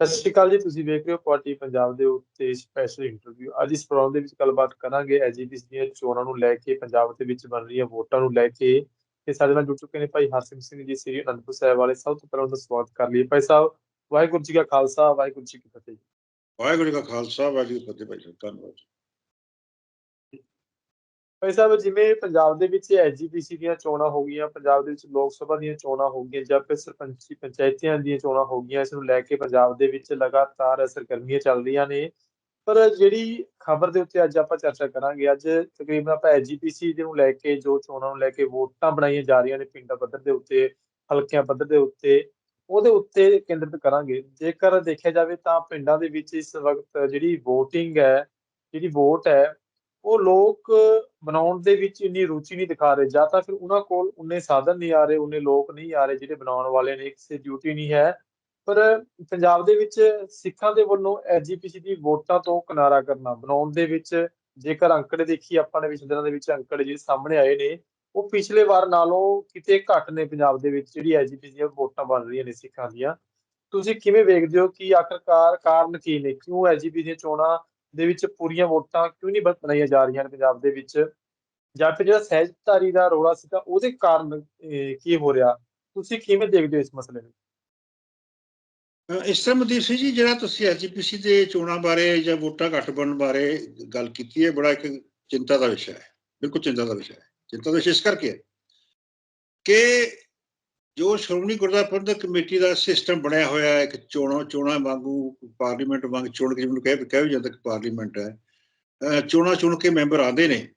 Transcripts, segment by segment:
ਸਤਿ ਸ਼੍ਰੀ ਅਕਾਲ ਜੀ, ਤੁਸੀਂ ਵੇਖ ਰਹੇ ਹੋ ਪਾਰਟੀ ਪੰਜਾਬ ਦੇ ਉੱਤੇ ਸਪੈਸ਼ਲ ਇੰਟਰਵਿਊ ਅੱਜ ਇਸ ਪ੍ਰੋਗਰਾਮ ਦੇ ਵਿੱਚ ਗੱਲਬਾਤ ਕਰਾਂਗੇ ਐਜੀਪੀਸੀ ਦੀਆਂ ਚੋਣਾਂ ਨੂੰ ਲੈ ਕੇ, ਪੰਜਾਬ ਦੇ ਵਿੱਚ ਬਣ ਰਹੀਆਂ ਵੋਟਾਂ ਨੂੰ ਲੈ ਕੇ। ਤੇ ਸਾਡੇ ਨਾਲ ਜੁੜ ਚੁੱਕੇ ਨੇ ਭਾਈ ਹਰਸਿੰਘ ਸਿੰਘ ਜੀ, ਸ੍ਰੀ ਅਨੰਦਪੁਰ ਸਾਹਿਬ ਵਾਲੇ। ਸਭ ਤੋਂ ਪਹਿਲਾਂ ਉਹਦਾ ਸਵਾਗਤ ਕਰ ਲਈਏ। ਭਾਈ ਸਾਹਿਬ, ਵਾਹਿਗੁਰੂ ਜੀ ਕਾ ਖਾਲਸਾ, ਵਾਹਿਗੁਰੂ ਜੀ ਕੀ ਫਤਿਹ। ਵਾਹਿਗੁਰੂ ਜੀ ਕਾ ਖਾਲਸਾ, ਵਾਹਿਗੁਰੂ ਜੀ ਕੀ ਫਤਿਹ ਭਾਈ ਸਾਹਿਬ, ਧੰਨਵਾਦ ਭਾਈ ਸਾਹਿਬ, ਜਿਵੇਂ ਪੰਜਾਬ ਦੇ ਵਿੱਚ ਐਜੀਪੀਸੀ ਦੀਆਂ ਚੋਣਾਂ ਹੋ ਗਈਆਂ, ਪੰਜਾਬ ਦੇ ਵਿੱਚ ਲੋਕ ਸਭਾ ਦੀਆਂ ਚੋਣਾਂ ਹੋ ਗਈਆਂ ਜਾਂ ਫਿਰ ਸਰਪੰਚੀ ਪੰਚਾਇਤਾਂ ਦੀਆਂ ਚੋਣਾਂ ਹੋ ਗਈਆਂ, ਇਸ ਨੂੰ ਲੈ ਕੇ ਪੰਜਾਬ ਦੇ ਵਿੱਚ ਲਗਾਤਾਰ ਸਰਗਰਮੀਆਂ ਚੱਲ ਰਹੀਆਂ ਨੇ। ਪਰ ਜਿਹੜੀ ਖਬਰ ਦੇ ਉੱਤੇ ਅੱਜ ਆਪਾਂ ਚਰਚਾ ਕਰਾਂਗੇ, ਅੱਜ ਤਕਰੀਬਨ ਆਪਾਂ ਐਜੀਪੀਸੀ ਦੇ ਨੂੰ ਲੈ ਕੇ, ਜੋ ਚੋਣਾਂ ਨੂੰ ਲੈ ਕੇ ਵੋਟਾਂ ਬਣਾਈਆਂ ਜਾ ਰਹੀਆਂ ਨੇ ਪਿੰਡਾਂ ਪੱਧਰ ਦੇ ਉੱਤੇ, ਹਲਕਿਆਂ ਪੱਧਰ ਦੇ ਉੱਤੇ, ਉਹਦੇ ਉੱਤੇ ਕੇਂਦਰਿਤ ਕਰਾਂਗੇ। ਜੇਕਰ ਦੇਖਿਆ ਜਾਵੇ ਤਾਂ ਪਿੰਡਾਂ ਦੇ ਵਿੱਚ ਇਸ ਵਕਤ ਜਿਹੜੀ VOTING ਹੈ, ਜਿਹੜੀ ਵੋਟ ਹੈ ਉਹ ਲੋਕ ਬਣਾਉਣ ਦੇ ਵਿੱਚ ਇੰਨੀ ਰੁਚੀ ਨਹੀਂ ਦਿਖਾ ਰਹੇ। ਜਾਂ ਤਾਂ ਫਿਰ ਉਹਨਾਂ ਕੋਲ ਉਨੇ ਸਾਧਨ ਨਹੀਂ ਆ ਰਹੇ, ਉਨੇ ਲੋਕ ਨਹੀਂ ਆ ਰਹੇ ਜਿਹੜੇ ਬਣਾਉਣ ਵਾਲੇ ਨੇ, ਕਿਸੇ ਡਿਊਟੀ ਨਹੀਂ ਹੈ। ਪਰ ਪੰਜਾਬ ਦੇ ਵਿੱਚ ਸਿੱਖਾਂ ਦੇ ਵੱਲੋਂ ਐਜੀਪੀਸੀ ਦੀ ਵੋਟਾਂ ਤੋਂ ਕਿਨਾਰਾ ਕਰਨਾ, ਬਣਾਉਣ ਦੇ ਵਿੱਚ ਜੇਕਰ ਅੰਕੜੇ ਦੇਖੀ ਆਪਾਂ ਨੇ ਪਿਛਲੇ ਦਿਨਾਂ ਦੇ ਵਿੱਚ ਅੰਕੜੇ ਜਿਹੜੇ ਸਾਹਮਣੇ ਆਏ ਨੇ, ਉਹ ਪਿਛਲੇ ਵਾਰ ਨਾਲੋਂ ਕਿਤੇ ਘੱਟ ਨੇ ਪੰਜਾਬ ਦੇ ਵਿੱਚ ਜਿਹੜੀ ਐਜੀਪੀਸੀ ਦੀਆਂ ਵੋਟਾਂ ਬਣ ਰਹੀਆਂ ਨੇ ਸਿੱਖਾਂ ਦੀਆਂ। ਤੁਸੀਂ ਕਿਵੇਂ ਵੇਖਦੇ ਹੋ ਕਿ ਆਖਰਕਾਰ ਕਾਰਨ ਕੀ ਨੇ? ਕਿਉਂ ਐਜੀਪੀ ਦੀਆਂ ਚੋਣਾਂ ਦੇ ਵਿੱਚ ਪੂਰੀਆਂ ਵੋਟਾਂ ਕਿਉਂ ਨਹੀਂ ਬਣਾਈਆਂ ਜਾ ਰਹੀਆਂ ਪੰਜਾਬ ਦੇ ਵਿੱਚ? ਜਾਂ ਫਿਰ ਜਿਹੜਾ ਸਹਿਜਧਾਰੀ ਦਾ ਰੌਲਾ ਸੀਗਾ, ਉਹਦੇ ਕਾਰਨ ਕੀ ਹੋ ਰਿਹਾ? ਤੁਸੀਂ ਕਿਵੇਂ ਦੇਖਦੇ ਹੋ ਇਸ ਮਸਲੇ ਨੂੰ? ਇਸ ਤਰ੍ਹਾਂ ਮਦੀਪ ਸਿੰਘ ਜੀ, ਜਿਹੜਾ ਤੁਸੀਂ ਐਜੀਪੀਸੀ ਦੇ ਚੋਣਾਂ ਬਾਰੇ ਜਾਂ ਵੋਟਾਂ ਘੱਟ ਬਣਨ ਬਾਰੇ ਗੱਲ ਕੀਤੀ ਹੈ, ਬੜਾ ਇੱਕ ਚਿੰਤਾ ਦਾ ਵਿਸ਼ਾ ਹੈ। ਬਿਲਕੁਲ ਚਿੰਤਾ ਦਾ ਵਿਸ਼ਾ ਹੈ। ਚਿੰਤਾ ਦਾ ਵਿਸ਼ਾ ਇਸ ਕਰਕੇ ਕਿ ਜੋ ਸ਼੍ਰੋਮਣੀ ਗੁਰਦੁਆਰਾ ਪ੍ਰਬੰਧਕ ਕਮੇਟੀ ਦਾ ਸਿਸਟਮ ਬਣਿਆ ਹੋਇਆ ਹੈ, ਇੱਕ ਚੋਣਾਂ ਚੋਣਾਂ ਵਾਂਗੂ ਪਾਰਲੀਮੈਂਟ ਵਾਂਗ ਚੁਣ ਕੇ ਜਿਹਨੂੰ ਕਹਿ ਕਹਿ ਵੀ ਜਾਂਦਾ ਕਿ ਪਾਰਲੀਮੈਂਟ ਹੈ ਚੋਣਾਂ ਚੁਣ ਕੇ ਮੈਂਬਰ ਆਉਂਦੇ ਨੇ,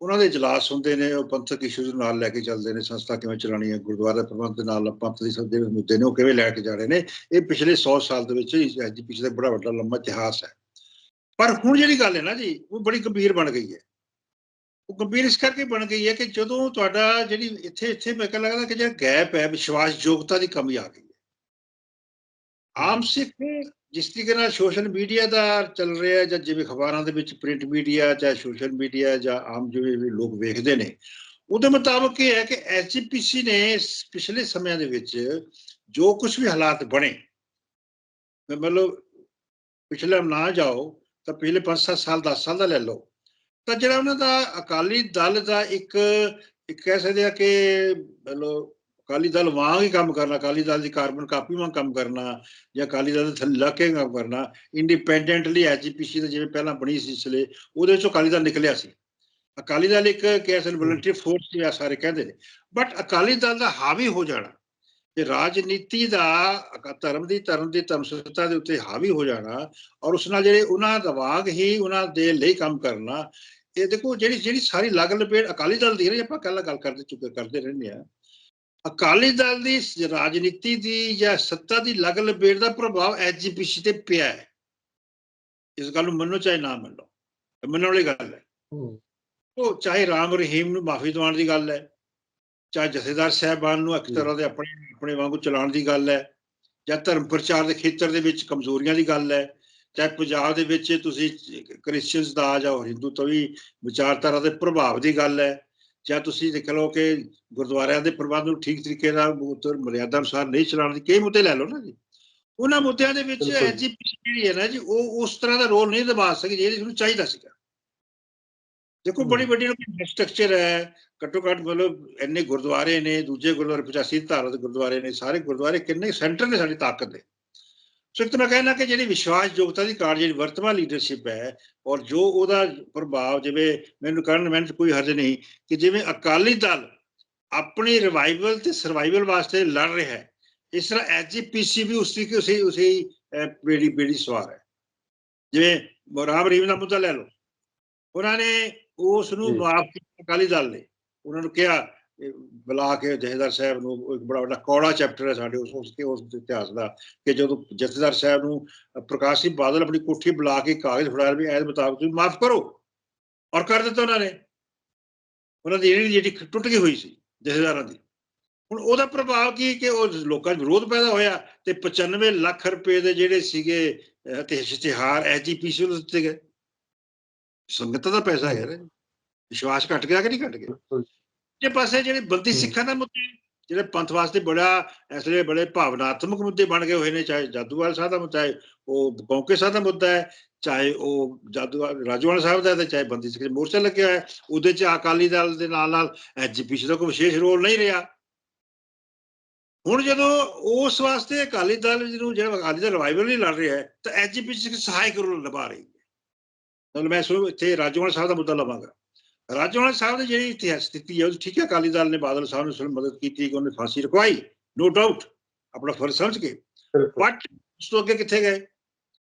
ਉਹਨਾਂ ਦੇ ਇਜਲਾਸ ਹੁੰਦੇ ਨੇ, ਉਹ ਪੰਥਕ ਇਸ਼ੂਜ਼ ਨਾਲ ਲੈ ਕੇ ਚੱਲਦੇ ਨੇ, ਸੰਸਥਾ ਕਿਵੇਂ ਚਲਾਉਣੀ ਹੈ, ਗੁਰਦੁਆਰਾ ਪ੍ਰਬੰਧ ਦੇ ਨਾਲ ਪੰਥ ਦੀ ਸਭ ਦੇ ਮੁੱਦੇ ਨੇ, ਉਹ ਕਿਵੇਂ ਲੈ ਕੇ ਜਾ ਰਹੇ ਨੇ, ਇਹ ਪਿਛਲੇ 100 ਸਾਲ ਦੇ ਵਿੱਚ ਐਜੀਪੀਸੀ ਦਾ ਬੜਾ ਵੱਡਾ, ਲੰਮਾ ਇਤਿਹਾਸ ਹੈ। ਪਰ ਹੁਣ ਜਿਹੜੀ ਗੱਲ ਹੈ ਨਾ ਜੀ, ਉਹ ਬੜੀ ਗੰਭੀਰ ਬਣ ਗਈ ਹੈ। ਉਹ ਗੰਭੀਰ ਇਸ ਕਰਕੇ ਬਣ ਗਈ ਹੈ ਕਿ ਜਦੋਂ ਤੁਹਾਡਾ ਜਿਹੜੀ ਇੱਥੇ ਇੱਥੇ ਮੈਂ ਕਹਿੰਦਾ ਲੱਗਦਾ ਕਿ ਜਿਹੜਾ ਗੈਪ ਹੈ, ਵਿਸ਼ਵਾਸਯੋਗਤਾ ਦੀ ਕਮੀ ਆ ਗਈ ਹੈ। ਆਮ ਸਿੱਖ ਜਿਸ ਤਰੀਕੇ ਨਾਲ ਸੋਸ਼ਲ ਮੀਡੀਆ ਦਾ ਚੱਲ ਰਿਹਾ ਜਾਂ ਜਿਵੇਂ ਅਖਬਾਰਾਂ ਦੇ ਵਿੱਚ ਪ੍ਰਿੰਟ ਮੀਡੀਆ ਚਾਹੇ ਸੋਸ਼ਲ ਮੀਡੀਆ ਜਾਂ ਆਮ ਜਿਵੇਂ ਵੀ ਲੋਕ ਵੇਖਦੇ ਨੇ, ਉਹਦੇ ਮੁਤਾਬਕ ਇਹ ਹੈ ਕਿ ਐਚਪੀਸੀ ਨੇ ਪਿਛਲੇ ਸਮਿਆਂ ਦੇ ਵਿੱਚ ਜੋ ਕੁਝ ਵੀ ਹਾਲਾਤ ਬਣੇ, ਮਤਲਬ ਪਿਛਲੇ ਨਾ ਜਾਓ ਤਾਂ ਪਿਛਲੇ 5-7 ਸਾਲ 10 ਸਾਲ ਦਾ ਲੈ ਲਓ। ਤਾਂ ਜਿਹੜਾ ਉਹਨਾਂ ਦਾ ਅਕਾਲੀ ਦਲ ਦਾ ਇੱਕ ਇੱਕ ਕਹਿ ਸਕਦੇ ਆ ਕਿ ਮਤਲਬ ਅਕਾਲੀ ਦਲ ਵਾਂਗ ਹੀ ਕੰਮ ਕਰਨਾ, ਅਕਾਲੀ ਦਲ ਦੀ ਕਾਰਬਨ ਕਾਪੀ ਵਾਂਗ ਕੰਮ ਕਰਨਾ ਜਾਂ ਅਕਾਲੀ ਦਲ ਦੇ ਥੱਲੇ ਕੇ ਕੰਮ ਕਰਨਾ ਇੰਡੀਪੈਂਡੈਂਟਲੀ ਐਜੀਪੀਸੀ ਦਾ ਜਿਵੇਂ ਪਹਿਲਾਂ ਬਣੀ ਸੀ ਇਸ ਉਹਦੇ ਵਿੱਚੋਂ ਅਕਾਲੀ ਦਲ ਨਿਕਲਿਆ ਸੀ। ਅਕਾਲੀ ਦਲ ਇੱਕ ਕੈਸਲ ਵਲੰਟਰੀ ਫੋਰਸ ਸੀ ਆ ਸਾਰੇ ਕਹਿੰਦੇ ਨੇ। ਬਟ ਅਕਾਲੀ ਦਲ ਦਾ ਹਾਵੀ ਹੋ ਜਾਣਾ ਤੇ ਰਾਜਨੀਤੀ ਦਾ ਧਰਮ ਦੀ ਧਰਮ ਦੀ ਧਰਮਸਤਾ ਦੇ ਉੱਤੇ ਹਾਵੀ ਹੋ ਜਾਣਾ ਔਰ ਉਸ ਨਾਲ ਜਿਹੜੇ ਉਹਨਾਂ ਦਾ ਵਾਂਗ ਹੀ ਉਹਨਾਂ ਦੇ ਲਈ ਕੰਮ ਕਰਨਾ ਇਹ ਦੇਖੋ ਜਿਹੜੀ ਜਿਹੜੀ ਸਾਰੀ ਲਗ ਲਪੇਟ ਅਕਾਲੀ ਦਲ ਦੀ ਹੈ ਨਾ, ਆਪਾਂ ਕੱਲ ਗੱਲ ਕਰਦੇ ਚੁੱਕੇ ਕਰਦੇ ਰਹਿੰਦੇ ਆ ਅਕਾਲੀ ਦਲ ਦੀ ਰਾਜਨੀਤੀ ਦੀ ਜਾਂ ਸੱਤਾ ਦੀ ਲਗ ਲਪੇਟ ਦਾ ਪ੍ਰਭਾਵ ਐਜੀਪੀਸੀ ਤੇ ਪਿਆ ਹੈ। ਇਸ ਗੱਲ ਨੂੰ ਮੰਨੋ ਚਾਹੇ ਨਾ ਮੰਨੋ ਮੰਨਣ ਵਾਲੀ ਗੱਲ ਹੈ। ਉਹ ਚਾਹੇ ਰਾਮ ਰਹੀਮ ਨੂੰ ਮਾਫੀ ਦਿਵਾਉਣ ਦੀ ਗੱਲ ਹੈ ਚਾਹੇ ਜਥੇਦਾਰ ਸਾਹਿਬਾਨ ਨੂੰ ਇੱਕ ਤਰ੍ਹਾਂ ਦੇ ਆਪਣੇ ਆਪਣੇ ਵਾਂਗੂ ਚਲਾਉਣ ਦੀ ਗੱਲ ਹੈ ਜਾਂ ਧਰਮ ਪ੍ਰਚਾਰ ਦੇ ਖੇਤਰ ਦੇ ਵਿੱਚ ਕਮਜ਼ੋਰੀਆਂ ਦੀ ਗੱਲ ਹੈ ਚਾਹੇ ਪੰਜਾਬ ਦੇ ਵਿੱਚ ਤੁਸੀਂ ਕ੍ਰਿਸਚੀਅਨਸ ਦਾ ਜਾਂ ਹਿੰਦੂ ਤਵੀ ਵਿਚਾਰਧਾਰਾ ਦੇ ਪ੍ਰਭਾਵ ਦੀ ਗੱਲ ਹੈ ਜਾਂ ਤੁਸੀਂ ਦੇਖ ਲਓ ਕਿ ਗੁਰਦੁਆਰਿਆਂ ਦੇ ਪ੍ਰਬੰਧ ਨੂੰ ਠੀਕ ਤਰੀਕੇ ਨਾਲ ਉਤਰ ਮਰਿਆਦਾ ਅਨੁਸਾਰ ਨਹੀਂ ਚਲਾਉਣ ਦੀ ਕਈ ਮੁੱਦੇ ਲੈ ਲਓ ਨਾ ਜੀ ਉਹਨਾਂ ਮੁੱਦਿਆਂ ਦੇ ਵਿੱਚ। ਐਜੀਪੀਸੀ ਜਿਹੜੀ ਹੈ ਨਾ ਜੀ ਉਹ ਉਸ ਤਰ੍ਹਾਂ ਦਾ ਰੋਲ ਨਹੀਂ ਨਿਭਾ ਸਕੀ ਜਿਹੜੀ ਨੂੰ ਚਾਹੀਦਾ ਸੀਗਾ ਦੇਖੋ ਬੜੀ। ਵੱਡੀ ਇਨਫਰਾਸਟ੍ਰਕਚਰ ਹੈ ਘੱਟੋ ਘੱਟ ਮਤਲਬ ਇੰਨੇ ਗੁਰਦੁਆਰੇ ਨੇ ਦੂਜੇ ਗੁਰਦੁਆਰੇ 85 ਧਾਰਾ ਦੇ ਗੁਰਦੁਆਰੇ ਨੇ ਸਾਰੇ ਗੁਰਦੁਆਰੇ ਕਿੰਨੇ ਸੈਂਟਰ ਨੇ ਸਾਡੀ ਤਾਕਤ ਦੇ। ਸੋ ਇੱਕ ਤਾਂ ਮੈਂ ਕਹਿਣਾ ਕਿ ਜਿਹੜੀ ਵਿਸ਼ਵਾਸਯੋਗਤਾ ਦੀ ਕਾਰਜ ਜਿਹੜੀ ਵਰਤਮਾਨ ਲੀਡਰਸ਼ਿਪ ਹੈ ਔਰ ਜੋ ਉਹਦਾ ਪ੍ਰਭਾਵ ਜਿਵੇਂ ਮੈਨੂੰ ਕਰਨ ਮੈਨੂੰ ਕੋਈ ਹਰਜ ਨਹੀਂ ਕਿ ਜਿਵੇਂ ਅਕਾਲੀ ਦਲ ਆਪਣੀ ਰਿਵਾਈਵਲ ਤੇ ਸਰਵਾਈਵਲ ਵਾਸਤੇ ਲੜ ਰਿਹਾ ਹੈ ਇਸ ਤਰ੍ਹਾਂ ਐਜੀਪੀਸੀ ਵੀ ਉਸੇ ਕੀ ਉਸੇ ਉਸੇ ਬੇੜੀ ਬੇੜੀ ਸਵਾਰ ਹੈ। ਜਿਵੇਂ ਰਾਮ ਰਹੀਮ ਦਾ ਮੁੱਦਾ ਲੈ ਲਓ ਉਹਨਾਂ ਨੇ ਉਸ ਨੂੰ। ਮਾਫ ਕੀਤਾ ਅਕਾਲੀ ਦਲ ਨੇ। ਉਹਨਾਂ ਨੂੰ ਕਿਹਾ ਬੁਲਾ ਕੇ ਜਥੇਦਾਰ ਸਾਹਿਬ ਨੂੰ ਇੱਕ ਬੜਾ ਵੱਡਾ ਕੌੜਾ ਚੈਪਟਰ ਹੈ ਸਾਡੇ ਉਸ ਉਸ ਉਸ ਇਤਿਹਾਸ ਦਾ ਕਿ ਜਦੋਂ ਜਥੇਦਾਰ ਸਾਹਿਬ ਨੂੰ ਪ੍ਰਕਾਸ਼ ਸਿੰਘ ਬਾਦਲ ਆਪਣੀ ਕੋਠੀ ਬੁਲਾ ਕੇ ਕਾਗਜ਼ ਫੜਾਇਆ ਵੀ ਐਸ ਮੁਤਾਬਕ ਤੁਸੀਂ ਮਾਫ ਕਰੋ ਔਰ ਕਰ ਦਿੱਤਾ ਉਹਨਾਂ ਨੇ। ਉਹਨਾਂ ਦੀ ਜਿਹੜੀ ਜਿਹੜੀ ਟੁੱਟ ਗਈ ਹੋਈ ਸੀ ਜਥੇਦਾਰਾਂ ਦੀ। ਹੁਣ ਉਹਦਾ ਪ੍ਰਭਾਵ ਕੀ ਕਿ ਉਹ ਲੋਕਾਂ 'ਚ ਵਿਰੋਧ ਪੈਦਾ ਹੋਇਆ ਤੇ 95 ਲੱਖ ਰੁਪਏ ਦੇ ਜਿਹੜੇ ਸੀਗੇ ਅ, ਤੇ ਇਸ਼ਤਿਹਾਰ ਐਜੀਪੀਸੀ ਨੂੰ ਦਿੱਤੇ ਗਏ। ਸੰਗਤ ਦਾ ਪੈਸਾ ਹੈ ਵਿਸ਼ਵਾਸ ਘਟ ਗਿਆ ਕਿ ਨਹੀਂ ਘਟ ਗਿਆ? ਬਿਲਕੁਲ ਜੇ ਪਾਸੇ ਜਿਹੜੇ ਬੰਦੀ। ਸਿੱਖਾਂ ਦਾ ਮੁੱਦਾ ਜਿਹੜੇ ਪੰਥ ਵਾਸਤੇ ਬੜਾ ਇਸ ਲਈ ਬੜੇ ਭਾਵਨਾਤਮਕ ਮੁੱਦੇ ਬਣ ਗਏ ਹੋਏ ਨੇ ਚਾਹੇ ਜਾਦੂਵਾਲ ਸਾਹਿਬ ਦਾ ਮੁੱਦਾ ਹੈ ਉਹ ਕੌਂਕੇ ਸਾਹਿਬ ਦਾ ਮੁੱਦਾ ਹੈ ਚਾਹੇ ਉਹ ਜਾਦੂਵਾਲ ਰਾਜਵਾਲ ਸਾਹਿਬ ਦਾ ਤੇ ਚਾਹੇ ਬੰਦੀ ਸਿੰਘ ਮੋਰਚਾ ਲੱਗਿਆ ਹੋਇਆ ਹੈ ਉਹਦੇ ਚ ਅਕਾਲੀ ਦਲ ਦੇ ਨਾਲ ਨਾਲ ਐਜੀਪੀਸੀ ਦਾ ਕੋਈ ਵਿਸ਼ੇਸ਼ ਰੋਲ ਨਹੀਂ ਰਿਹਾ। ਹੁਣ ਜਦੋਂ ਉਸ ਵਾਸਤੇ ਅਕਾਲੀ ਦਲ ਜਿਹਨੂੰ ਜਿਹੜਾ ਅਕਾਲੀ ਦਲ ਰਿਵਾਈਵਲ ਨਹੀਂ ਲੜ ਰਿਹਾ ਹੈ ਤਾਂ ਐਜੀਪੀਸੀ ਸਹਾਇਕ ਰੋਲ ਨਿਭਾ ਰਹੀ ਹੈ। ਮਤਲਬ ਮੈਂ ਸੋ ਇੱਥੇ ਰਾਜਵਾਲ ਸਾਹਿਬ ਦਾ ਮੁੱਦਾ ਲਵਾਂਗਾ। ਰਾਜਵਾਲ ਸਾਹਿਬ ਦੀ ਜਿਹੜੀ ਇਤਿਹਾਸ ਸਥਿਤੀ ਹੈ ਉਹ ਠੀਕ ਹੈ ਅਕਾਲੀ ਦਲ ਨੇ ਬਾਦਲ ਸਾਹਿਬ ਨੂੰ ਵੇਲੇ ਮਦਦ ਕੀਤੀ ਕਿ ਉਹਨੇ ਫਾਂਸੀ ਰਖਵਾਈ ਨੋ ਡਾਊਟ ਆਪਣਾ ਫਰਜ਼ ਸਮਝ ਕੇ। ਬਟ ਉਸ ਤੋਂ ਅੱਗੇ ਕਿੱਥੇ ਗਏ?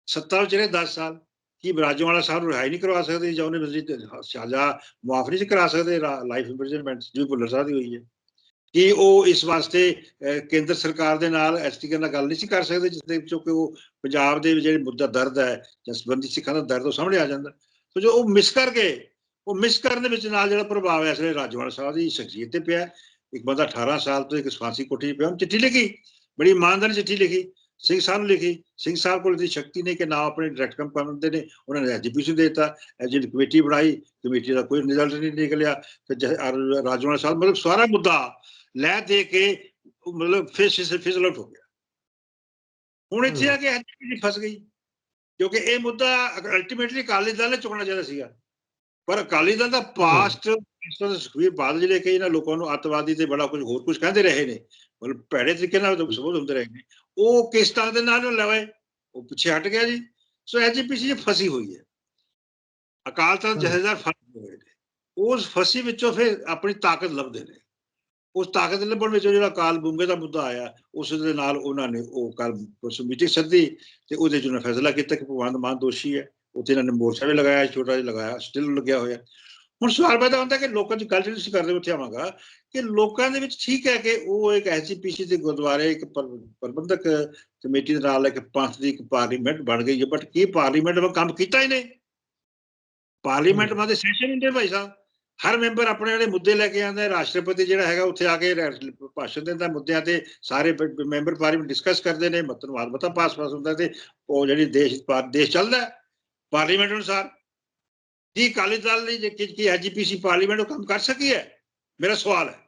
ਸੱਤਾ ਵਿੱਚ ਰਹੇ 10 ਸਾਲ। ਕੀ ਰਾਜਵਾਲਾ ਸਾਹਿਬ ਨੂੰ ਰਿਹਾਈ ਨਹੀਂ ਕਰਵਾ ਸਕਦੇ ਜਾਂ ਉਹਨੇ ਮਸਜਿਦ ਸਾਜਾ ਮੁਆਫ ਨਹੀਂ ਕਰਾ ਸਕਦੇ ਲਾਈਫ ਇੰਪ੍ਰਿਜ਼ਨਮੈਂਟ ਜਿਵੇਂ ਭੁੱਲਰ ਸਾਹਿਬ ਦੀ ਹੋਈ ਹੈ। ਕਿ ਉਹ ਇਸ ਵਾਸਤੇ ਕੇਂਦਰ ਸਰਕਾਰ ਦੇ ਨਾਲ ਐਸਟੀਕੇ ਨਾਲ ਗੱਲ ਨਹੀਂ ਸੀ ਕਰ ਸਕਦੇ ਜਿਸ ਦੇ ਵਿੱਚੋਂ ਕਿ ਉਹ ਪੰਜਾਬ ਦੇ ਜਿਹੜੇ ਮੁੱਦਾ ਦਰਦ ਹੈ ਜਸਬੰਦੀ ਸਿੱਖਾਂ ਦਾ ਦਰਦ ਉਹ ਸਾਹਮਣੇ ਆ ਜਾਂਦਾ। ਸੋ ਜੋ ਉਹ ਮਿਸ ਕਰ ਗਏ ਉਹ ਮਿਸ ਕਰਨ ਦੇ ਵਿੱਚ ਨਾਲ ਜਿਹੜਾ ਪ੍ਰਭਾਵ ਹੈ ਇਸ ਵੇਲੇ ਰਾਜਵਾਲ ਸਾਹਿਬ ਦੀ ਸ਼ਖਸੀਅਤ ਤੇ ਪਿਆ। ਇੱਕ ਬੰਦਾ 18 ਸਾਲ ਤੋਂ ਇੱਕ ਫਾਂਸੀ ਕੋਠੀ ਪਿਆ। ਉਹਨੇ ਚਿੱਠੀ ਲਿਖੀ ਬੜੀ ਇਮਾਨਦਾਰੀ ਚਿੱਠੀ ਲਿਖੀ। ਸਿੰਘ ਸਾਹਿਬ ਨੂੰ ਲਿਖੀ। ਸਿੰਘ ਸਾਹਿਬ ਕੋਲ ਦੀ ਸ਼ਕਤੀ ਨੇ ਕਿ ਨਾ ਆਪਣੇ ਡਾਇਰੈਕਟ ਕੰਮ ਕਰਦੇ ਨੇ। ਉਹਨਾਂ ਨੇ ਐਜੀਪੀਸ਼ਨ ਦੇ ਦਿੱਤਾ ਜਿਹੜੀ ਕਮੇਟੀ ਬਣਾਈ। ਕਮੇਟੀ ਦਾ ਕੋਈ ਰਿਜ਼ਲਟ ਨਹੀਂ ਨਿਕਲਿਆ। ਅਰ- ਰਾਜਵਾਲ ਸਾਹਿਬ ਮਤਲਬ ਸਾਰਾ ਮੁੱਦਾ ਲੈ ਦੇ ਕੇ ਮਤਲਬ ਫਿਸ਼ ਫਿਜ਼ਲ ਆਊਟ ਹੋ ਗਿਆ। ਹੁਣ ਇੱਥੇ ਆ ਕੇ ਐਜੀਪੀਸੀ ਫਸ ਗਈ। ਕਿਉਂਕਿ ਇਹ ਮੁੱਦਾ ਅਲਟੀਮੇਟਲੀ ਅਕਾਲੀ ਦਲ ਨੇ ਚੁੱਕਣਾ ਚਾਹੀਦਾ ਸੀਗਾ। ਪਰ ਅਕਾਲੀ ਦਲ ਦਾ ਪਾਸਟ ਤਰ੍ਹਾਂ ਸੁਖਵੀਰ ਬਾਦਲ ਜਿਹੜੇ ਕਈ ਨਾ ਲੋਕਾਂ ਨੂੰ ਅੱਤਵਾਦੀ ਤੇ ਬੜਾ ਕੁਝ ਹੋਰ ਕੁਝ ਕਹਿੰਦੇ ਰਹੇ ਨੇ ਮਤਲਬ ਭੈੜੇ ਤਰੀਕੇ ਨਾਲ ਸਬੂਤ ਹੁੰਦੇ ਰਹੇ ਨੇ ਉਹ ਕਿਸ ਤਰ੍ਹਾਂ ਦੇ ਨਾਲ ਲਵੇ? ਉਹ ਪਿੱਛੇ ਹਟ ਗਿਆ ਜੀ। ਸੋ ਐਜੀਪੀਸੀ ਚ ਫਸੀ ਹੋਈ ਹੈ। ਅਕਾਲ ਤਖਤ ਹਮ। ਜਥੇਦਾਰ ਫਸ ਹੋਏ ਨੇ। ਉਸ ਫਸੀ ਵਿੱਚੋਂ ਫਿਰ ਆਪਣੀ ਤਾਕਤ ਲੱਭਦੇ ਨੇ। ਉਸ ਤਾਕਤ ਲੱਭਣ ਵਿੱਚੋਂ ਜਿਹੜਾ ਕਾਲ ਬੁੰਗੇ ਦਾ ਮੁੱਦਾ ਆਇਆ ਉਸ ਦੇ ਨਾਲ ਉਹਨਾਂ ਨੇ ਉਹ ਕੱਲ ਮੀਟਿੰਗ ਸੱਦੀ ਤੇ ਉਹਦੇ ਚ ਉਹਨਾਂ ਫੈਸਲਾ ਕੀਤਾ ਕਿ ਭਗਵੰਤ ਮਾਨ ਦੋਸ਼ੀ ਹੈ। ਉੱਥੇ ਇਹਨਾਂ ਨੇ ਮੋਰਚਾ ਵੀ ਲਗਾਇਆ ਛੋਟਾ ਜਿਹਾ ਲਗਾਇਆ ਸਟਿਲ ਲੱਗਿਆ ਹੋਇਆ। ਹੁਣ ਸਵਾਲ ਪੈਦਾ ਹੁੰਦਾ ਕਿ ਲੋਕਾਂ ਦੀ ਗੱਲ ਜਿਹੜੀ ਤੁਸੀਂ ਕਰਦੇ ਉੱਥੇ ਆਵਾਂਗਾ ਕਿ ਲੋਕਾਂ ਦੇ ਵਿੱਚ ਠੀਕ ਹੈ ਕਿ ਉਹ ਇੱਕ ਐਸਜੀਪੀਸੀ ਦੇ ਗੁਰਦੁਆਰੇ ਇੱਕ ਪਰ- ਪ੍ਰਬੰਧਕ ਕਮੇਟੀ ਦੇ ਨਾਲ ਇੱਕ ਪੰਥ ਦੀ ਇੱਕ ਪਾਰਲੀਮੈਂਟ ਬਣ ਗਈ ਹੈ ਬਟ ਕੀ ਪਾਰਲੀਮੈਂਟ ਵਿੱਚ ਕੰਮ ਕੀਤਾ ਹੀ ਨਹੀਂ ਪਾਰਲੀਮੈਂਟ ਹਮ। ਮਾਦੇ ਸੈਸ਼ਨ ਹੁੰਦੇ ਭਾਈ ਸਾਹਿਬ। ਹਰ ਮੈਂਬਰ ਆਪਣੇ ਵਾਲੇ ਮੁੱਦੇ ਲੈ ਕੇ ਆਉਂਦਾ ਹੈ ਰਾਸ਼ਟਰਪਤੀ ਜਿਹੜਾ ਹੈਗਾ ਉੱਥੇ ਆ ਕੇ ਭਾਸ਼ਣ ਦਿੰਦਾ ਮੁੱਦਿਆਂ ਤੇ ਸਾਰੇ ਮੈਂਬਰ ਪਾਰਲੀਮੈਂਟ ਡਿਸਕਸ ਕਰਦੇ ਨੇ ਮਤਨਵਾਦ ਮਤਾ ਪਾਸ ਪਾਸ ਹੁੰਦਾ ਤੇ ਉਹ ਜਿਹੜੀ ਦੇਸ਼ ਦੇਸ਼ ਚੱਲਦਾ ਹੈ, ਪਾਰਲੀਮੈਂਟ ਅਨੁਸਾਰ? ਕੀ ਅਕਾਲੀ ਦਲ ਦੀ ਜੇ- ਕੀ ਐਜੀਪੀਸੀ ਪਾਰਲੀਮੈਂਟ ਉਹ ਕੰਮ ਕਰ ਸਕੀ ਹੈ? ਮੇਰਾ ਸਵਾਲ ਹੈ।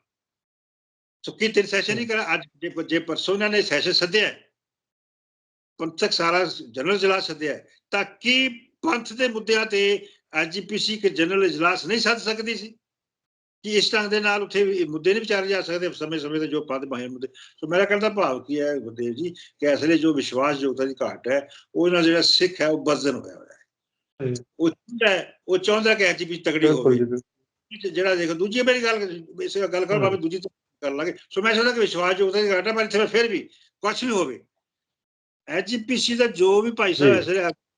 ਸੋ ਕੀ ਤਿੰਨ ਸੈਸ਼ਨ ਨਹੀਂ ਕਰਾ ਅੱਜ ਜੇ ਜੇ ਪਰਸੋਂ ਇਹਨਾਂ ਨੇ ਸੈਸ਼ਨ ਸੱਦਿਆ ਪੰਥਕ ਸਾਰਾ ਜਨਰਲ ਇਜਲਾਸ ਸੱਦਿਆ ਤਾਂ ਕੀ ਪੰਥ ਦੇ ਮੁੱਦਿਆਂ ਤੇ ਐਜੀਪੀਸੀ ਕਿ ਜਨਰਲ ਇਜਲਾਸ ਨਹੀਂ ਸੱਦ ਸਕਦੀ ਸੀ? ਕਿ ਇਸ ਢੰਗ ਦੇ ਨਾਲ ਉੱਥੇ ਮੁੱਦੇ ਨਹੀਂ ਵਿਚਾਰੇ ਜਾ ਸਕਦੇ? ਸਮੇਂ ਸਮੇਂ ਤੇ ਜੋ ਪਦ ਬਾਹਰ ਮੁੱਦੇ। ਸੋ ਮੇਰਾ ਕਹਿੰਦਾ ਭਾਵ ਕੀ ਹੈ ਗੁਰਦੇਵ ਜੀ, ਕਿ ਇਸ ਲਈ ਜੋ ਵਿਸ਼ਵਾਸਯੋਗਤਾ ਦੀ ਘਾਟ ਹੈ, ਉਹ ਨਾਲ ਜਿਹੜਾ ਸਿੱਖ ਹੈ, ਉਹ ਬਜ਼ਨ ਹੋਇਆ। ਉਹ ਚਾਹੁੰਦਾ ਉਹ ਚਾਹੁੰਦਾ ਕਿ ਐਜੀਪੀਸੀ ਤਕੜੀ ਬਿਲਕੁਲ ਹੋਵੇ। ਜਿਹੜਾ ਦੇਖੋ ਦੂਜੀ ਮੇਰੀ ਗੱਲ ਇਸ ਗੱਲ ਕਰ। ਭਾਵੇਂ ਦੂਜੀ ਕਰ ਲਾਂਗੇ ਸੋ ਮੈਂ ਸਮਝਦਾ ਕਿ ਵਿਸ਼ਵਾਸਯੋਗਤਾ ਦੀ ਘਾਟ ਪਰ ਇੱਥੇ ਫਿਰ ਵੀ ਕੁਛ ਵੀ ਹੋਵੇ ਐਜੀਪੀਸੀ ਦਾ ਜੋ ਵੀ ਭਾਈ ਸਾਹਿਬ। ਐਸੇ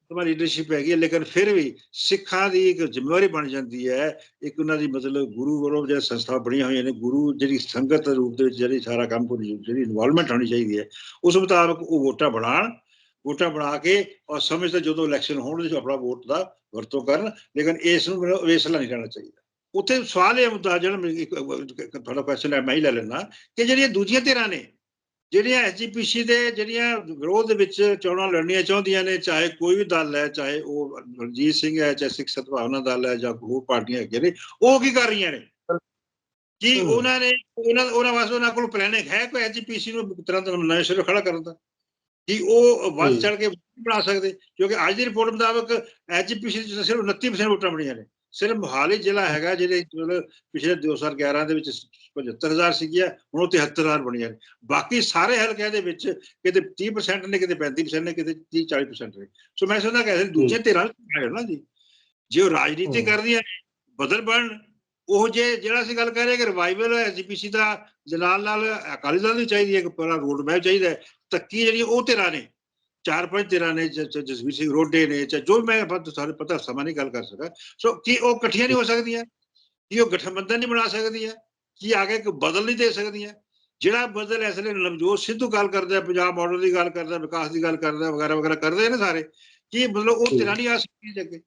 ਤੁਹਾਡੀ ਲੀਡਰਸ਼ਿਪ ਹੈਗੀ ਹੈ ਲੇਕਿਨ ਫਿਰ ਵੀ ਸਿੱਖਾਂ ਦੀ ਇੱਕ ਜ਼ਿੰਮੇਵਾਰੀ ਬਣ ਜਾਂਦੀ ਹੈ ਇੱਕ ਉਹਨਾਂ ਦੀ ਮਤਲਬ ਗੁਰੂ ਵੱਲੋਂ ਜਿਹੜੇ ਸੰਸਥਾ ਬਣੀਆਂ ਹੋਈਆਂ ਨੇ ਗੁਰੂ ਜਿਹੜੀ ਸੰਗਤ ਦੇ ਰੂਪ ਦੇ ਵਿੱਚ ਜਿਹੜੀ ਸਾਰਾ ਕੰਮ ਪੂਰੀ ਜਿਹੜੀ ਇਨਵੋਲਵਮੈਂਟ ਹੋਣੀ ਚਾਹੀਦੀ ਹੈ ਉਸ ਮੁਤਾਬਕ ਉਹ ਵੋਟਾਂ ਬਣਾਉਣ ਵੋਟਾਂ ਬਣਾ ਕੇ ਔਰ ਸਮੇਂ ਤੇ ਜਦੋਂ ਇਲੈਕਸ਼ਨ ਹੋਣ 'ਚ ਆਪਣਾ ਵੋਟ ਦਾ ਵਰਤੋਂ ਕਰਨ ਲੇਕਿਨ ਇਸ ਨੂੰ ਮੇਰਾ ਵੇਸਲਾ ਨਹੀਂ ਕਰਨਾ ਚਾਹੀਦਾ। ਉੱਥੇ ਸਵਾਲ ਇਹ ਮੁੱਦਾ ਜਿਹੜਾ ਤੁਹਾਡਾ ਕੁਐਸਚਨ ਹੈ ਮੈਂ ਹੀ ਲੈ ਲੈਣਾ ਕਿ ਜਿਹੜੀਆਂ ਦੂਜੀਆਂ ਧਿਰਾਂ ਨੇ ਜਿਹੜੀਆਂ ਐਸਜੀਪੀਸੀ ਦੇ ਜਿਹੜੀਆਂ ਵਿਰੋਧ ਦੇ ਵਿੱਚ ਚੋਣਾਂ ਲੜਨੀਆਂ ਚਾਹੁੰਦੀਆਂ ਨੇ ਚਾਹੇ ਕੋਈ ਵੀ ਦਲ ਹੈ ਚਾਹੇ ਉਹ ਰਣਜੀਤ ਸਿੰਘ ਹੈ ਚਾਹੇ ਸਿੱਖ ਸਦਭਾਵਨਾ ਦਲ ਹੈ ਜਾਂ ਹੋਰ ਪਾਰਟੀਆਂ ਹੈਗੀਆਂ ਨੇ ਉਹ ਕੀ ਕਰ ਰਹੀਆਂ ਨੇ? ਕੀ। ਉਹਨਾਂ ਨੇ ਉਹਨਾਂ ਉਹਨਾਂ ਵਾਸਤੇ ਉਹਨਾਂ ਕੋਲ ਪਲਾਨ ਹੈ ਕੋਈ ਐਸਜੀਪੀਸੀ ਨੂੰ ਤਰ੍ਹਾਂ ਤਰ੍ਹਾਂ ਨਵੇਂ ਸਿਰੇ ਖੜਾ ਕਰਨ ਦਾ? ਕਿ ਉਹ ਵੱਧ। ਚੜ ਕੇ ਬਣਾ ਸਕਦੇ ਕਿਉਂਕਿ ਅੱਜ ਦੀ ਰਿਪੋਰਟ ਮੁਤਾਬਕ ਐਚਪੀਸੀ ਚ ਸਿਰਫ 29% ਵੋਟਾਂ ਬਣੀਆਂ ਨੇ। ਸਿਰਫ ਮੋਹਾਲੀ ਜ਼ਿਲ੍ਹਾ ਹੈਗਾ ਜਿਹੜੇ ਪਿਛਲੇ 2011 ਦੇ ਵਿੱਚ 75000 ਸੀਗੀਆਂ ਹੁਣ ਉਹ 73000 ਬਣੀਆਂ ਨੇ। ਬਾਕੀ ਸਾਰੇ ਹਲਕਿਆਂ ਦੇ ਵਿੱਚ ਕਿਤੇ 30% ਨੇ ਕਿਤੇ 35% ਨੇ ਕਿਤੇ 30 40% ਨੇ। ਸੋ ਮੈਂ ਸਮਝਦਾ ਕਿ ਦੂਜੇ ਧਿਰਾਂ ਹੈ ਨਾ ਜੀ। ਜੇ ਉਹ ਰਾਜਨੀਤੀ। ਕਰਦੀਆਂ ਨੇ, ਬਦਲ ਬਣ ਉਹ ਜੇ ਜਿਹੜਾ ਅਸੀਂ ਗੱਲ ਕਰ ਰਹੇ ਕਿ ਰਿਵਾਈਵਲ ਐਸਜੀਪੀਸੀ ਦਾ ਦੇ ਨਾਲ ਨਾਲ ਅਕਾਲੀ ਦਲ ਦੀ ਚਾਹੀਦੀ ਹੈ ਕਿ ਪੂਰਾ ਰੋਡ ਮੈਪ ਚਾਹੀਦਾ ਹੈ ਤਾਂ ਜਿਹੜੀ ਉਹ ਧਿਰਾਂ ਨੇ, ਚਾਰ ਪੰਜ ਧਿਰਾਂ ਨੇ, ਜ- ਜਸਵੀਰ ਸਿੰਘ ਰੋਡੇ ਨੇ, ਚਾਹੇ ਜੋ ਮੈਂ ਬਾਤ ਸਾਰੇ ਪਤਾ ਸਮਾਂ ਨਹੀਂ ਗੱਲ ਕਰ ਸਕਦਾ। ਸੋ ਕੀ ਉਹ ਇਕੱਠੀਆਂ ਨਹੀਂ ਹੋ ਸਕਦੀਆਂ? ਕੀ ਉਹ ਗਠਬੰਧਨ ਨਹੀਂ ਬਣਾ ਸਕਦੀਆਂ? ਕੀ ਆਗੇ ਇੱਕ ਬਦਲ ਨਹੀਂ ਦੇ ਸਕਦੀਆਂ? ਜਿਹੜਾ ਬਦਲ ਇਸ ਲਈ ਨਵਜੋਤ ਸਿੱਧੂ ਗੱਲ ਕਰਦਾ, ਪੰਜਾਬ ਮਾਡਲ ਦੀ ਗੱਲ ਕਰਦਾ, ਵਿਕਾਸ ਦੀ ਗੱਲ ਕਰਦਾ, ਵਗੈਰਾ ਵਗੈਰਾ ਕਰਦੇ ਨੇ ਸਾਰੇ, ਕੀ ਮਤਲਬ ਉਹ ਜੀ। ਧਿਰਾਂ ਨਹੀਂ ਆ ਸਕਦੀਆਂ ਅੱਗੇ?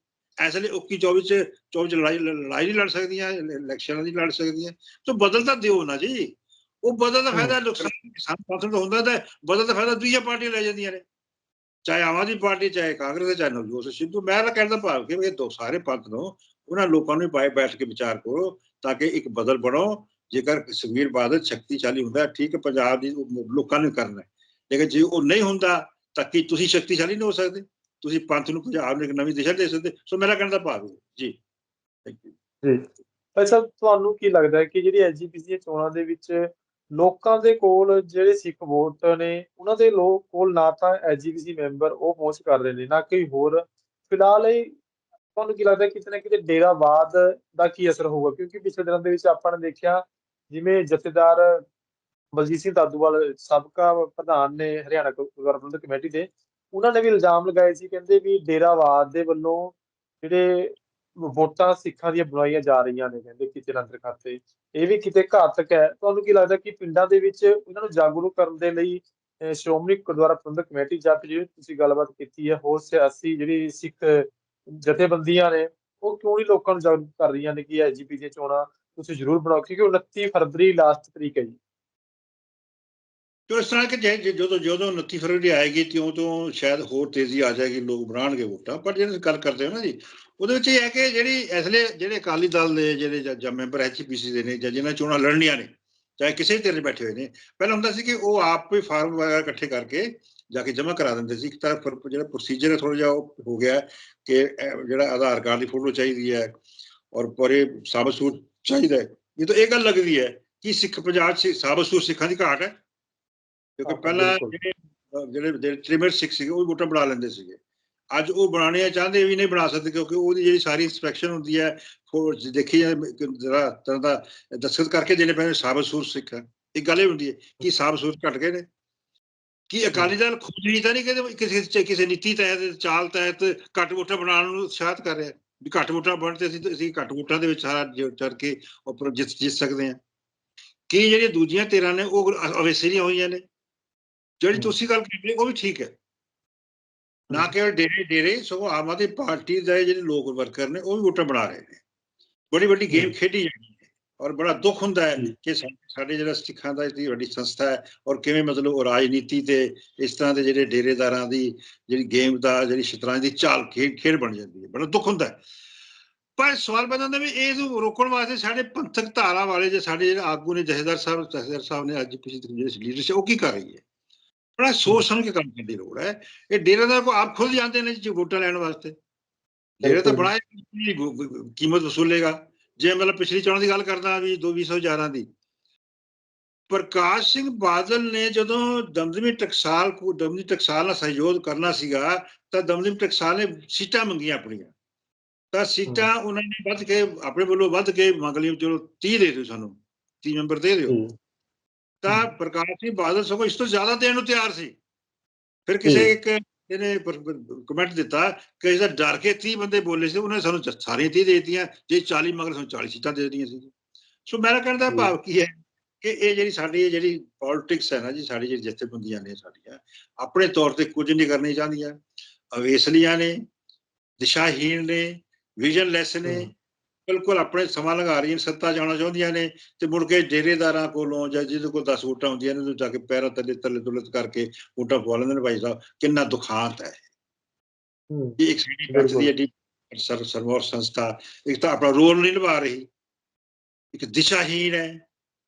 ਇਸ ਲਈ 21 24 ਚ 24 ਚ ਲੜਾਈ ਲੜਾਈ ਨਹੀਂ ਲੜ ਸਕਦੀਆਂ ਇਲੈਕਸ਼ਨਾਂ ਦੀ ਲੜ ਸਕਦੀਆਂ। ਸੋ ਬਦਲ ਤਾਂ ਦਿਓ ਨਾ ਜੀ। ਉਹ ਬਦਲ ਦਾ। ਫਾਇਦਾ ਨੁਕਸਾਨ ਕਿਸਾਨ ਪਸੰਦ ਤਾਂ ਹੁੰਦਾ ਤਾਂ ਬਦਲ ਦਾ ਫਾਇਦਾ ਦੂਜੀਆਂ ਪਾਰਟੀਆਂ ਲੈ ਜਾਂਦੀਆਂ ਨੇ। ਚਾਹੇ ਆਮ ਆਦਮੀ ਪਾਰਟੀ ਚਾਹੇ ਕਾਂਗਰਸ ਚਾਹੇ ਨਵਜੋਤ ਸਿੰਘ ਸਿੱਧੂ। ਮੈਂ ਤਾਂ ਕਹਿੰਦਾ ਭਾਵ ਕਿ ਇਹ ਦੋ ਸਾਰੇ ਪੰਥ ਨੂੰ ਉਹਨਾਂ ਲੋਕਾਂ ਨੂੰ ਪਾਏ ਬੈਠ ਕੇ ਵਿਚਾਰ ਕਰੋ ਤਾਂ ਕਿ ਇੱਕ ਬਦਲ ਬਣੋ। ਜੇਕਰ ਸੁਖਬੀਰ ਬਾਦਲ ਸ਼ਕਤੀਸ਼ਾਲੀ ਹੁੰਦਾ ਠੀਕ ਹੈ ਪੰਜਾਬ ਦੀ ਲੋਕਾਂ ਨੇ ਕਰਨਾ ਹੈ। ਲੇਕਿਨ ਜੇ ਉਹ ਨਹੀਂ ਹੁੰਦਾ ਤਾਂ ਕੀ ਤੁਸੀਂ ਸ਼ਕਤੀਸ਼ਾਲੀ ਨਹੀਂ ਹੋ ਸਕਦੇ? ਤੁਸੀਂ ਪੰਥ ਨੂੰ ਪੰਜਾਬ ਨੂੰ ਇੱਕ ਨਵੀਂ ਦਿਸ਼ਾ ਦੇ ਸਕਦੇ? ਸੋ ਮੇਰਾ ਕਹਿਣ ਦਾ ਭਾਵ ਹੈ। ਜੀ। ਥੈਂਕ ਯੂ ਜੀ। ਭਾਈ ਸਾਹਿਬ ਤੁਹਾਨੂੰ ਕੀ ਲੱਗਦਾ ਹੈ ਕਿ ਜਿਹੜੀ ਐਸਜੀਪੀਸੀ ਦੀਆਂ ਚੋਣਾਂ ਦੇ ਵਿੱਚ ਲੋਕਾਂ ਦੇ ਕੋਲ ਜਿਹੜੇ ਸਿੱਖ ਵੋਟ ਨੇ, ਉਹਨਾਂ ਦੇ ਲੋਕ ਕੋਲ ਨਾ ਤਾਂ ਐਸਜੀਪੀਸੀ ਮੈਂਬਰ ਉਹ ਪਹੁੰਚ ਕਰ ਰਹੇ ਨੇ, ਨਾ ਕੋਈ ਹੋਰ। ਫਿਲਹਾਲ ਇਹ ਤੁਹਾਨੂੰ ਕੀ ਲੱਗਦਾ ਕਿਤੇ ਨਾ ਕਿਤੇ ਡੇਰਾਵਾਦ ਦਾ ਕੀ ਅਸਰ ਹੋਊਗਾ? ਕਿਉਂਕਿ ਪਿਛਲੇ ਦਿਨਾਂ ਦੇ ਵਿੱਚ ਆਪਾਂ ਨੇ ਦੇਖਿਆ ਜਿਵੇਂ ਜਥੇਦਾਰ ਬਲਜੀਤ ਸਿੰਘ ਦਾਦੂਵਾਲ, ਸਾਬਕਾ ਪ੍ਰਧਾਨ ਨੇ ਹਰਿਆਣਾ ਗਵਰਨਮੈਂਟ ਕਮੇਟੀ ਦੇ, ਉਹਨਾਂ ਨੇ ਵੀ ਇਲਜ਼ਾਮ ਲਗਾਏ ਸੀ, ਕਹਿੰਦੇ ਵੀ ਡੇਰਾਵਾਦ ਦੇ ਵੱਲੋਂ ਜਿਹੜੇ ਵੋਟਾਂ ਸਿੱਖਾਂ ਦੀਆਂ ਬਣਾਈਆਂ ਜਾ ਰਹੀਆਂ ਨੇ ਕਹਿੰਦੇ ਕਿਤੇ ਨਾ ਖਾਤੇ ਇਹ ਵੀ ਕਿਤੇ ਘਾਤਕ ਹੈ। ਤੁਹਾਨੂੰ ਕੀ ਲੱਗਦਾ ਕਿ ਪਿੰਡਾਂ ਦੇ ਵਿੱਚ ਉਹਨਾਂ ਨੂੰ ਜਾਗਰੂਕ ਕਰਨ ਦੇ ਲਈ, ਅਹ, ਸ਼੍ਰੋਮਣੀ ਗੁਰਦੁਆਰਾ ਪ੍ਰਬੰਧਕ ਕਮੇਟੀ ਜਾਂ ਫਿਰ ਜਿਹੜੀ ਤੁਸੀਂ ਗੱਲਬਾਤ ਕੀਤੀ ਹੈ, ਹੋਰ ਸਿਆਸੀ ਜਿਹੜੀ ਸਿੱਖ ਜਥੇਬੰਦੀਆਂ ਨੇ, ਉਹ ਕਿਉਂ ਨਹੀਂ ਲੋਕਾਂ ਨੂੰ ਜਾਗਰੂਕ ਕਰ ਰਹੀਆਂ ਨੇ ਕਿ ਐਸਜੀਪੀ ਦੀਆਂ ਚੋਣਾਂ ਤੁਸੀਂ ਜ਼ਰੂਰ ਬਣਾਓ? ਕਿਉਂਕਿ 29 ਫਰਵਰੀ ਲਾਸਟ ਤਰੀਕ ਹੈ ਜੀ। ਜੋ ਇਸ ਤਰ੍ਹਾਂ ਕਿ ਜੇ- ਜੇ- ਜਦੋਂ ਜਦੋਂ 29 ਫਰਵਰੀ ਆਏਗੀ ਤਿਉਂ ਤੋਂ ਸ਼ਾਇਦ ਹੋਰ ਤੇਜ਼ੀ ਆ ਜਾਏਗੀ, ਲੋਕ ਬਣਾਉਣਗੇ ਵੋਟਾਂ। ਪਰ ਜਿਹੜੀ ਗੱਲ ਕਰਦੇ ਹੋ ਨਾ ਜੀ, ਉਹਦੇ ਵਿੱਚ ਇਹ ਹੈ ਕਿ ਜਿਹੜੀ ਇਸ ਲਈ ਜਿਹੜੇ ਅਕਾਲੀ ਦਲ ਦੇ ਜਿਹੜੇ ਜਾਂ- ਜਾਂ ਮੈਂਬਰ ਐਚਪੀਸੀ ਦੇ ਨੇ ਜਾਂ ਜਿਹਨਾਂ ਚੋਣਾਂ ਲੜਨੀਆਂ ਨੇ, ਚਾਹੇ ਕਿਸੇ ਵੀ ਧਿਰ 'ਚ ਬੈਠੇ ਹੋਏ ਨੇ, ਪਹਿਲਾਂ ਹੁੰਦਾ ਸੀ ਕਿ ਉਹ ਆਪ ਹੀ ਫਾਰਮ ਵਗੈਰਾ ਇਕੱਠੇ ਕਰਕੇ ਜਾ ਕੇ ਜਮ੍ਹਾਂ ਕਰਾ ਦਿੰਦੇ ਸੀ। ਇੱਕ ਤਰ੍ਹਾਂ ਫਿਰ ਜਿਹੜਾ ਪ੍ਰੋਸੀਜਰ ਹੈ ਥੋੜਾ ਜਿਹਾ ਉਹ ਹੋ ਗਿਆ ਕਿ ਜਿਹੜਾ ਆਧਾਰ ਕਾਰਡ ਦੀ ਫੋਟੋ ਚਾਹੀਦੀ ਹੈ ਔਰ ਪਰੇ ਸਾਬਤ ਸੂਰਤ ਚਾਹੀਦਾ ਹੈ। ਇਹ ਤਾਂ ਇਹ ਗੱਲ ਲੱਗਦੀ ਹੈ ਕਿ ਸਿੱਖ ਪੰਜਾਬ 'ਚ ਸਾਬਤ ਸੂਰਤ ਸਿੱਖਾਂ ਦੀ ਘਾਟ ਹੈ। ਕਿਉਂਕਿ ਪਹਿਲਾਂ। ਜਿਹੜੇ ਜਿਹੜੇ ਜਿਹੜੇ ਤ੍ਰਿਮੇਟ ਸਿੱਖ ਸੀਗੇ ਉਹ ਵੋਟਾਂ ਬਣਾ ਲੈਂਦੇ ਸੀਗੇ। ਅੱਜ ਉਹ ਬਣਾਉਣੇ ਚਾਹੁੰਦੇ ਵੀ ਨਹੀਂ ਬਣਾ ਸਕਦੇ ਕਿਉਂਕਿ ਉਹਦੀ ਜਿਹੜੀ ਸਾਰੀ ਇਨਸਪੈਕਸ਼ਨ ਹੁੰਦੀ ਹੈ ਫੋਰ ਦੇਖੀ ਜਰਾ ਤਰ੍ਹਾਂ ਦਾ ਦਸਤਖਤ ਕਰਕੇ ਦੇਣੇ ਪੈਣੇ ਸਾਬਤ ਸੂਰ ਸਿੱਖ ਹੈ। ਇੱਕ ਗੱਲ ਇਹ ਹੁੰਦੀ ਹੈ ਕਿ ਸਾਬਤ ਸੂਰ ਘਟ ਗਏ ਨੇ। ਕੀ ਅਕਾਲੀ ਦਲ ਖੁਦ ਹੀ ਤਾਂ ਨਹੀਂ ਕਹਿੰਦੇ ਕਿਸੇ ਕਿਸੇ ਨੀਤੀ ਤਹਿਤ ਚਾਲ ਤਹਿਤ ਘੱਟ ਵੋਟਾਂ ਬਣਾਉਣ ਨੂੰ ਉਤਸ਼ਾਹਤ ਕਰ ਰਿਹਾ। ਵੀ ਘੱਟ ਵੋਟਾਂ ਬਣ ਤੇ ਅਸੀਂ ਅਸੀਂ ਘੱਟ ਵੋਟਾਂ ਦੇ ਵਿੱਚ ਸਾਰਾ ਚੜ ਕੇ ਉੱਪਰ ਜਿੱਤ ਜਿੱਤ ਸਕਦੇ ਹਾਂ। ਕੀ ਜਿਹੜੀਆਂ ਦੂਜੀਆਂ ਧਿਰਾਂ ਨੇ ਉਹ ਅਵੇਸਰੀਆਂ ਹੋਈਆਂ ਨੇ? ਜਿਹੜੀ। ਤੁਸੀਂ ਗੱਲ ਕੀਤੀ ਉਹ ਵੀ ਠੀਕ ਹੈ ਨਾ ਕੇਵਲ ਡੇਰੇ ਡੇਰੇ ਸਗੋਂ ਆਮ ਆਦਮੀ ਪਾਰਟੀ ਦੇ ਜਿਹੜੇ ਲੋਕ ਵਰਕਰ ਨੇ ਉਹ ਵੀ ਵੋਟਾਂ ਬਣਾ ਰਹੇ ਨੇ ਬੜੀ ਵੱਡੀ ਗੇਮ। ਖੇਡੀ ਜਾਂਦੀ ਹੈ ਔਰ ਬੜਾ ਦੁੱਖ ਹੁੰਦਾ ਹੈ। ਕਿ ਸਾਡੇ ਜਿਹੜਾ ਸਿੱਖਾਂ ਦਾ ਇਤਨੀ ਵੱਡੀ ਸੰਸਥਾ ਹੈ ਔਰ ਕਿਵੇਂ ਮਤਲਬ ਉਹ ਰਾਜਨੀਤੀ ਤੇ ਇਸ ਤਰ੍ਹਾਂ ਦੇ ਜਿਹੜੇ ਡੇਰੇਦਾਰਾਂ ਦੀ ਜਿਹੜੀ ਗੇਮ ਦਾ ਜਿਹੜੀ ਸ਼ਤਰੰਜ ਦੀ ਚਾਲ ਖੇਡ ਖੇਡ ਬਣ ਜਾਂਦੀ ਹੈ ਬੜਾ ਦੁੱਖ ਹੁੰਦਾ ਹੈ ਪਰ ਸਵਾਲ ਪੈਦਾ ਹੁੰਦਾ ਵੀ ਇਹ ਨੂੰ ਰੋਕਣ ਵਾਸਤੇ ਸਾਡੇ ਪੰਥਕ ਧਾਰਾ ਵਾਲੇ ਜੇ ਸਾਡੇ ਜਿਹੜੇ ਆਗੂ ਨੇ ਜਥੇਦਾਰ ਸਾਹਿਬ ਜਥੇਦਾਰ ਸਾਹਿਬ ਨੇ ਅੱਜ ਪਿਛਲੇ ਜਿਹੜੇ ਲੀਡਰਸ਼ਿਪ ਉਹ ਕੀ ਕਰ ਰਹੀ ਹੈ ਬੜਾ ਸੋਚ ਸਮਝ ਕੇ ਕੰਮ ਕਰਨ ਦੀ ਲੋੜ ਹੈ ਇਹ ਡੇਰੇਦਾਰ ਕੋ ਆਪ ਖੁਦ ਜਾਂਦੇ ਨੇ ਜੀ ਵੋਟਾਂ ਲੈਣ ਵਾਸਤੇ। ਡੇਰੇ ਤਾਂ ਵੋ- ਕੀਮਤ ਵਸੂਲੇਗਾ। ਜੇ ਮਤਲਬ ਪਿਛਲੀ ਚੋਣ ਦੀ ਗੱਲ ਕਰਦਾ ਵੀ 2211 ਦੀ। ਪ੍ਰਕਾਸ਼ ਸਿੰਘ ਬਾਦਲ ਨੇ ਜਦੋਂ ਦਮਦਮੀ ਟਕਸਾਲ ਕੋ ਦਮਦਮੀ ਟਕਸਾਲ ਨਾਲ ਸਹਿਯੋਗ ਕਰਨਾ ਸੀਗਾ ਤਾਂ ਦਮਦਮੀ ਟਕਸਾਲ ਨੇ ਸੀਟਾਂ ਮੰਗੀਆਂ ਆਪਣੀਆਂ। ਤਾਂ ਸੀਟਾਂ ਉਹਨਾਂ ਨੇ ਵੱਧ ਕੇ ਆਪਣੇ ਵੱਲੋਂ ਵੱਧ ਕੇ ਮੰਗ ਲਈਆਂ ਚਲੋ 30 ਦੇ ਦਿਓ ਸਾਨੂੰ। 30 ਮੈਂਬਰ ਦੇ ਦਿਓ। ਤਾਂ। ਪ੍ਰਕਾਸ਼ ਸਿੰਘ ਬਾਦਲ ਸਗੋਂ ਇਸ ਤੋਂ ਜ਼ਿਆਦਾ ਦੇਣ ਨੂੰ ਤਿਆਰ ਸੀ ਫਿਰ ਕਿਸੇ। ਇੱਕ ਇਹਨੇ ਕਮੈਂਟ ਦਿੱਤਾ ਕਿ ਇਹਦਾ ਡਰ ਕੇ 30 ਬੰਦੇ ਬੋਲੇ ਸੀ ਉਹਨੇ ਸਾਨੂੰ ਸਾਰੀਆਂ 30 ਦੇ ਦਿੱਤੀਆਂ ਜੇ 40 ਮਗਰ ਸਾਨੂੰ 40 ਸੀਟਾਂ ਦੇ ਦਿੱਤੀਆਂ ਸੀ ਸੋ ਮੇਰਾ ਕਹਿਣ ਦਾ। ਭਾਵ ਕੀ ਹੈ ਕਿ ਇਹ ਜਿਹੜੀ ਸਾਡੀ ਜਿਹੜੀ ਪੋਲਿਟਿਕਸ ਹੈ ਨਾ ਜੀ ਸਾਡੀ ਜਿਹੜੀ ਜਥੇਬੰਦੀਆਂ ਨੇ ਸਾਡੀਆਂ ਆਪਣੇ ਤੌਰ ਤੇ ਕੁਝ ਨਹੀਂ ਕਰਨੀ ਚਾਹੁੰਦੀਆਂ ਅਵੇਸਲੀਆਂ ਨੇ ਦਿਸ਼ਾਹੀਣ ਨੇ ਵਿਜ਼ਨਲੈਸ ਨੇ। ਬਿਲਕੁਲ ਆਪਣੇ ਸਮਾਂ ਲਗਾ ਰਹੀਆਂ ਸੱਤਾ ਜਾਣਾ ਚਾਹੁੰਦੀਆਂ ਨੇ ਤੇ ਮੁੜ ਕੇ ਡੇਰੇਦਾਰਾਂ ਕੋਲੋਂ ਜਾਂ ਜਿਹਦੇ ਕੋਲ 10 ਵੋਟਾਂ ਹੁੰਦੀਆਂ ਨੇ ਉਹਨੂੰ ਜਾ ਕੇ ਪੈਰਾਂ ਥੱਲੇ ਤੱਲੇ ਤੁਲਤ ਕਰਕੇ ਵੋਟਾਂ ਪਵਾ ਲੈਂਦੇ ਨੇ ਭਾਈ ਸਾਹਿਬ ਕਿੰਨਾ ਦੁਖਾਂਤ ਹੈ। ਕਿ ਇੱਕ ਸਾਡੀ ਪੰਥ ਦੀ ਐਡੀ ਸਰ ਸਰਵਰ ਸੰਸਥਾ ਇੱਕ ਤਾਂ ਆਪਣਾ ਰੋਲ ਨਹੀਂ ਨਿਭਾ ਰਹੀ। ਇੱਕ ਦਿਸ਼ਾਹੀਣ ਹੈ।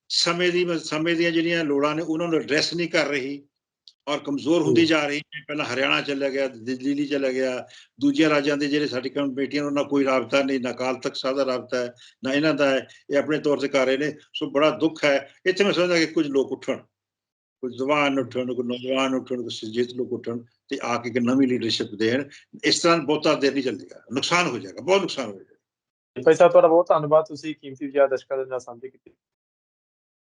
ਸਮੇਂ ਦੀ ਸਮੇਂ ਦੀਆਂ ਜਿਹੜੀਆਂ ਲੋੜਾਂ ਨੇ ਉਹਨਾਂ ਨੂੰ ਐਡਰੈਸ ਨਹੀਂ ਕਰ ਰਹੀ। ਔਰ ਕਮਜ਼ੋਰ ਹੁੰਦੀ। ਜਾ ਰਹੀ ਹੈ। ਪਹਿਲਾਂ ਹਰਿਆਣਾ ਚਲਾ ਗਿਆ ਦਿੱਲੀ ਚਲਾ ਗਿਆ। ਦੂਜੇ ਰਾਜਾਂ ਦੇ ਜਿਹੜੇ ਸਾਡੀ ਕਮੇਟੀਆਂ ਉਹਨਾਂ ਨਾਲ ਕੋਈ ਰਾਬਤਾ ਨਹੀਂ ਨਾ ਅਕਾਲ ਤਖਤ ਸਾਹਿਬ ਦਾ ਰਾਬਤਾ ਹੈ ਨਾ ਇਹਨਾਂ ਦਾ ਹੈ। ਇਹ ਆਪਣੇ ਤੌਰ ਤੇ ਕਰ ਰਹੇ ਨੇ। ਸੋ ਬੜਾ ਦੁੱਖ ਹੈ। ਇੱਥੇ ਮੈਂ ਸਮਝਦਾ ਕਿ ਕੁਝ ਲੋਕ ਉੱਠਣ ਕੁਝ ਜਵਾਨ ਉੱਠਣ ਕੁਝ ਨੌਜਵਾਨ ਉੱਠਣ ਕੁਝ ਸੁਜੀਤ ਲੋਕ ਉੱਠਣ ਤੇ ਆ ਕੇ ਇੱਕ ਨਵੀਂ ਲੀਡਰਸ਼ਿਪ ਦੇਣ। ਇਸ ਤਰ੍ਹਾਂ ਬਹੁਤਾ ਦੇਰ ਨਹੀਂ ਚੱਲੇਗਾ। ਨੁਕਸਾਨ ਹੋ ਜਾਏਗਾ ਬਹੁਤ ਨੁਕਸਾਨ ਹੋ ਜਾਏਗਾ। ਭਾਈ ਸਾਹਿਬ ਤੁਹਾਡਾ ਬਹੁਤ ਧੰਨਵਾਦ। ਤੁਸੀਂ ਕੀਮਤੀ ਵਿਚਾਰ ਦਰਸ਼ਕਾਂ ਦੇ ਨਾਲ ਸਾਂਝੇ ਕੀਤੀ।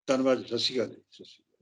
ਧੰਨਵਾਦ ਸਤਿ ਸ਼੍ਰੀ ਅਕਾਲ ਜੀ। ਸਤਿ ਸ਼੍ਰੀ ਅਕਾਲ।